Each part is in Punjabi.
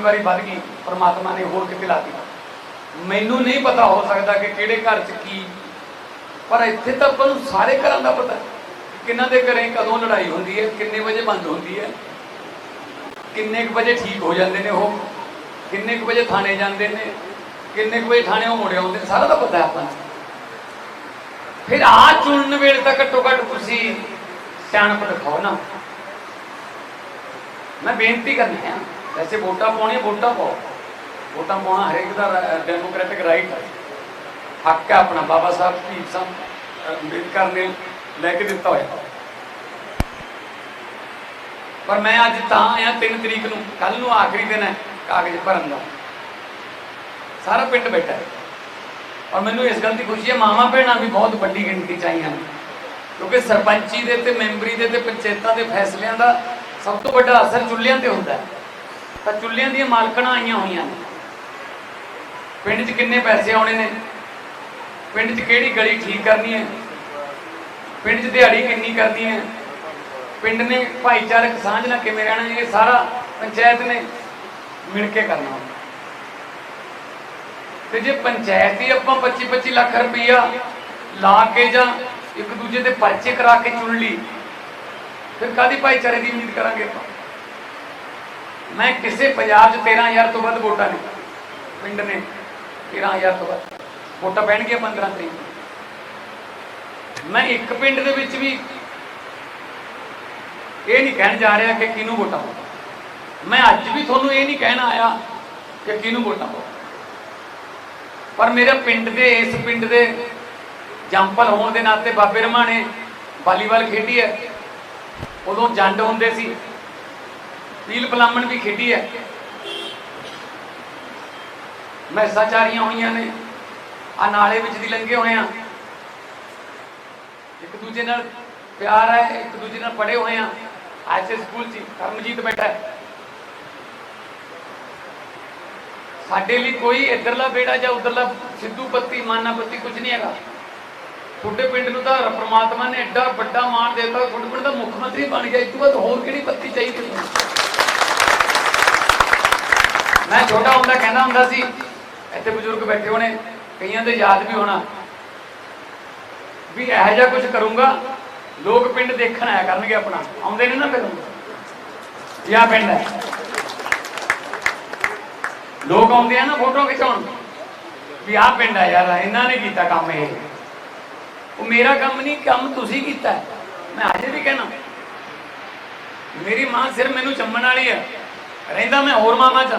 ਜ਼ਿੰਮੇਵਾਰੀ ਵੱਧ ਗਈ, ਪਰਮਾਤਮਾ ਨੇ ਹੋਰ ਕਿਤੇ ਲਾਤੀ। ਮੈਨੂੰ ਨਹੀਂ ਪਤਾ ਹੋ ਸਕਦਾ ਕਿ ਕਿਹੜੇ ਘਰ 'ਚ ਕੀ। ਪਰ ਇੱਥੇ ਤਾਂ ਆਪਾਂ ਨੂੰ ਸਾਰੇ ਘਰਾਂ ਦਾ ਪਤਾ ਹੈ ਦੇ ਘਰੇ ਕਦੋਂ ਲੜਾਈ ਹੁੰਦੀ ਹੈ, ਕਿੰਨੇ ਵਜੇ ਬੰਦ ਹੁੰਦੀ ਹੈ, ਕਿੰਨੇ ਕੁ ਵਜੇ ਠੀਕ ਹੋ ਜਾਂਦੇ ਨੇ ਉਹ, ਕਿੰਨੇ ਕੁ ਵਜੇ ਥਾਣੇ ਜਾਂਦੇ ਨੇ, ਕਿੰਨੇ ਕੁ ਵਜੇ ਥਾਣੇ ਉਹ ਮੁੜੇ ਆਉਂਦੇ ਨੇ, ਸਾਰਾ ਤਾਂ ਪਤਾ ਆਪਾਂ ਨੂੰ। ਫਿਰ ਆ ਚੁਣਨ ਵੇਲੇ ਤਾਂ ਘੱਟੋ ਘੱਟ ਤੁਸੀਂ ਸਿਆਣਪ ਦਿਖਾਓ ਨਾ। ਮੈਂ ਬੇਨਤੀ ਕਰਨੀ ਆ ਵੈਸੇ ਵੋਟਾਂ ਪਾਉਣੀਆਂ ਵੋਟਾਂ ਪਾਓ ਵੋਟਾਂ ਪਾਉਣਾ ਹਰੇਕ ਦਾ ਡੈਮੋਕ੍ਰੈਟਿਕ ਰਾਈਟ ਹੈ ਹੱਕ ਹੈ ਆਪਣਾ ਬਾਬਾ ਸਾਹਿਬ ਕੀ ਸਾਹਿਬ ਅੰਬੇਦਕਰ ਨੇ ਲੈ ਕੇ ਦਿੱਤਾ ਹੋਇਆ ਪਰ ਮੈਂ ਅੱਜ ਤਾਂ ਆਇਆ 3 ਤਰੀਕ ਨੂੰ ਕੱਲ ਨੂੰ ਆਖਰੀ ਦਿਨ ਹੈ ਕਾਗਜ਼ ਭਰਨ ਦਾ ਸਾਰਾ ਪਿੰਡ ਬੈਠਾ ਹੈ ਔਰ ਮੈਨੂੰ ਇਸ ਗੱਲ ਦੀ ਖੁਸ਼ੀ ਹੈ ਮਾਮਾ ਭੈਣਾਂ ਵੀ ਬਹੁਤ ਵੱਡੀ ਗਿਣਤੀ ਚ ਆਈਆਂ ਨੇ ਕਿਉਂਕਿ ਸਰਪੰਚੀ ਦੇ ਤੇ ਮੈਂਬਰੀ ਦੇ ਤੇ ਪੰਚਾਇਤਾਂ ਦੇ ਫੈਸਲਿਆਂ ਦਾ ਸਭ ਤੋਂ ਵੱਡਾ ਅਸਰ ਚੁੱਲ੍ਹਿਆਂ ਤੇ ਹੁੰਦਾ ਹੈ ਤਾਂ ਚੁੱਲ੍ਹਿਆਂ ਦੀਆਂ ਮਾਲਕਣਾਂ ਆਈਆਂ ਹੋਈਆਂ ਨੇ। ਪਿੰਡ 'ਚ ਕਿੰਨੇ ਪੈਸੇ ਆਉਣੇ ਨੇ? ਪਿੰਡ 'ਚ ਕਿਹੜੀ ਗਲੀ ਠੀਕ ਕਰਨੀ ਹੈ? ਪਿੰਡ 'ਚ ਦਿਹਾੜੀ ਕਿੰਨੀ ਕਰਨੀ ਹੈ? ਪਿੰਡ ਨੇ ਭਾਈਚਾਰਕ ਸਾਂਝ ਨਾਲ ਕਿਵੇਂ ਰਹਿਣਾ ਇਹ ਸਾਰਾ ਪੰਚਾਇਤ ਨੇ ਮਿਲ ਕੇ ਕਰਨਾ। ਹੁੰਦਾ ਤੇ ਜੇ ਪੰਚਾਇਤ ਹੀ ਆਪਾਂ 25 25 ਲੱਖ ਰੁਪਈਆ ਲਾ ਕੇ ਜਾਂ ਇੱਕ ਦੂਜੇ ਦੇ ਪਰਚੇ ਕਰਾ ਕੇ ਚੁਣ ਲਈ, ਫਿਰ ਕਾਦੀ ਭਾਈਚਾਰੇ ਦੀ ਉਮੀਦ ਕਰਾਂਗੇ ਆਪਾਂ? ਮੈਂ ਕਿਸੇ ਪੰਜਾਬ 'ਚ 13000 ਤੋਂ ਵੱਧ ਵੋਟਾਂ ਨੇ। ਪਿੰਡ ਨੇ 13000 ਤੋਂ ਵੱਧ। ਵੋਟਾਂ ਪੈਣਗੀਆਂ 15 ਤਰੀਕ ਮੈਂ ਇੱਕ ਪਿੰਡ ਦੇ ਵਿੱਚ ਵੀ ਇਹ ਨਹੀਂ ਕਹਿਣ ਜਾ ਰਿਹਾ ਕਿ ਕਿਹਨੂੰ ਵੋਟਾਂ ਪਾਓ। ਮੈਂ ਅੱਜ ਵੀ ਤੁਹਾਨੂੰ ਇਹ ਨਹੀਂ ਕਹਿਣ ਆਇਆ ਕਿ ਕਿਹਨੂੰ ਵੋਟਾਂ ਪਾਓ। ਪਰ ਮੇਰੇ ਪਿੰਡ ਦੇ, ਇਸ ਪਿੰਡ ਦੇ ਜੰਪਲ ਹੋਣ ਦੇ ਨਾਤੇ ਬਾਬੇ ਰਮਾ ਨੇ ਵਾਲੀਬਾਲ ਖੇਡੀ ਹੈ। ਉਦੋਂ ਜੰਡ ਹੁੰਦੇ ਸੀ। ਪੀਲ ਪਲਾਮਣ ਵੀ ਖੇਡੀ ਹੈ। ਮੈਸਾਂ ਚਾਰੀਆਂ ਹੋਈਆਂ ਨੇ। ਆ ਨਾਲੇ ਵਿੱਚ ਦੀ ਲੰਘੇ ਹੋਏ ਆ ਇੱਕ ਦੂਜੇ ਨਾਲ ਪਿਆਰ ਹੈ, ਇੱਕ ਦੂਜੇ ਨਾਲ ਪੜੇ ਹੋਏ ਆ ਐਸੇ ਸਕੂਲ 'ਚ ਕਰਮਜੀਤ ਬੈਠਾ ਹੈ। ਸਾਡੇ ਲਈ ਕੋਈ ਇੱਧਰਲਾ ਬੇੜਾ ਜਾਂ ਉਧਰਲਾ ਸਿੱਧੂ ਪੱਤੀ ਮਾਨਾ ਪੱਤੀ ਕੁਝ ਨਹੀਂ ਹੈਗਾ। ਤੁਹਾਡੇ ਪਿੰਡ ਨੂੰ ਤਾਂ ਪ੍ਰਮਾਤਮਾ ਨੇ ਐਡਾ ਵੱਡਾ ਮਾਣ ਦੇ ਦਿੱਤਾ। ਤੁਹਾਡੇ ਪਿੰਡ ਦਾ ਮੁੱਖ ਮੰਤਰੀ ਬਣ ਗਿਆ। ਇਸ ਤੋਂ ਬਾਅਦ ਹੋਰ ਕਿਹੜੀ ਪੱਤੀ ਚਾਹੀਦੀ? ਹੈ ਮੈਂ ਛੋਟਾ ਹੁੰਦਾ, ਕਹਿੰਦਾ ਹੁੰਦਾ ਸੀ, ਇੱਥੇ ਬਜ਼ੁਰਗ ਬੈਠੇ ਹੋਣੇ, ਕਈਆਂ ਦੇ ਯਾਦ ਵੀ ਹੋਣਾ, ਵੀ ਇਹੋ ਜਿਹਾ ਕੁਝ ਕਰੂੰਗਾ, ਲੋਕ ਪਿੰਡ ਦੇਖਣ ਆਇਆ ਕਰਨਗੇ ਆਪਣਾ, ਆਉਂਦੇ ਨੇ ਨਾ ਫਿਰ। ਇਹ ਆਹ ਪਿੰਡ ਹੈ। ਲੋਕ ਆਉਂਦੇ ਆ ਨਾ ਫੋਟੋ ਖਿਚਾਉਣ, ਵੀ ਆਹ ਪਿੰਡ ਆ ਯਾਰ, ਇਹਨਾਂ ਨੇ ਕੀਤਾ ਕੰਮ ਇਹ। ਉਹ ਮੇਰਾ ਕੰਮ ਨਹੀਂ, ਕੰਮ ਤੁਸੀਂ ਕੀਤਾ ਮੈਂ ਅਜੇ ਵੀ ਕਹਿਣਾ, ਮੇਰੀ ਮਾਂ ਸਿਰ ਮੈਨੂੰ ਚੰਮਣ ਵਾਲੀ ਹੈ। ਰਹਿੰਦਾ ਮੈਂ ਹੋਰ ਮਾਮਾ ਚ।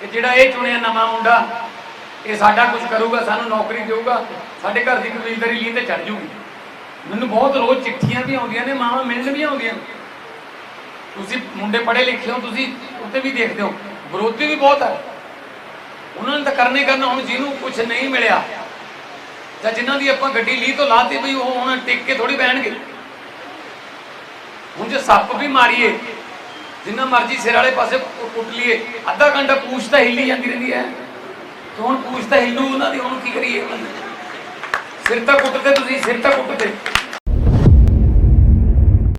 ਕਿ ਜਿਹੜਾ ਇਹ ਚੁਣਿਆ ਨਵਾਂ ਮੁੰਡਾ, ਇਹ ਸਾਡਾ ਕੁਝ ਕਰੂਗਾ, ਸਾਨੂੰ ਨੌਕਰੀ ਦੇਊਗਾ, ਸਾਡੇ ਘਰ ਦੀ ਕਬੀਲਦਾਰੀ ਲਈ ਤੇ ਚੜ ਜੂਗੀ। ਮੈਨੂੰ ਬਹੁਤ ਰੋਜ਼ ਚਿੱਠੀਆਂ ਵੀ ਆਉਂਦੀਆਂ ਨੇ, ਮਾਵਾਂ ਮਿਲਣ ਵੀ ਆਉਂਦੀਆਂ ਤੁਸੀਂ ਮੁੰਡੇ ਪੜ੍ਹੇ ਲਿਖੇ ਹੋ, ਤੁਸੀਂ ਉੱਤੇ ਵੀ ਦੇਖਦੇ ਹੋ, ਵਿਰੋਧੀ ਵੀ ਬਹੁਤ ਹੈ। ਉਹਨਾਂ ਨੇ ਤਾਂ ਕਰਨੇ ਕਰਨਾ ਹੁਣ ਜਿਹਨੂੰ ਕੁਝ ਨਹੀਂ ਮਿਲਿਆ। ਜਾਂ ਜਿਨ੍ਹਾਂ ਦੀ ਆਪਾਂ ਗੱਡੀ ਲਈ ਤੋਂ ਲਾਤੀ ਵੀ ਉਹ ਹੁਣ ਟਿਕ ਕੇ ਥੋੜੀ ਬਹਿਣਗੇ। ਹੁਣ ਜੇ ਸੱਪ ਵੀ ਮਾਰੀਏ ਜਿੰਨਾ ਮਰਜ਼ੀ ਸਿਰ ਵਾਲੇ ਪਾਸੇ ਕੁ- ਕੁੱਟ ਲਈਏ। ਅੱਧਾ ਘੰਟਾ ਪੂਛ ਤਾਂ ਹਿੱਲੀ ਜਾਂਦੀ ਰਹਿੰਦੀ ਹੈ। ਤੇ ਹੁਣ ਪੂਛ ਤਾਂ ਹਿੱਲੂ ਉਹਨਾਂ ਦੀ, ਹੁਣ ਕੀ ਕਰੀਏ? ਸਿਰ ਤਾਂ ਕੁੱਟਦੇ ਤੁਸੀਂ, ਸਿਰ ਤਾਂ ਕੁੱਟਦੇ।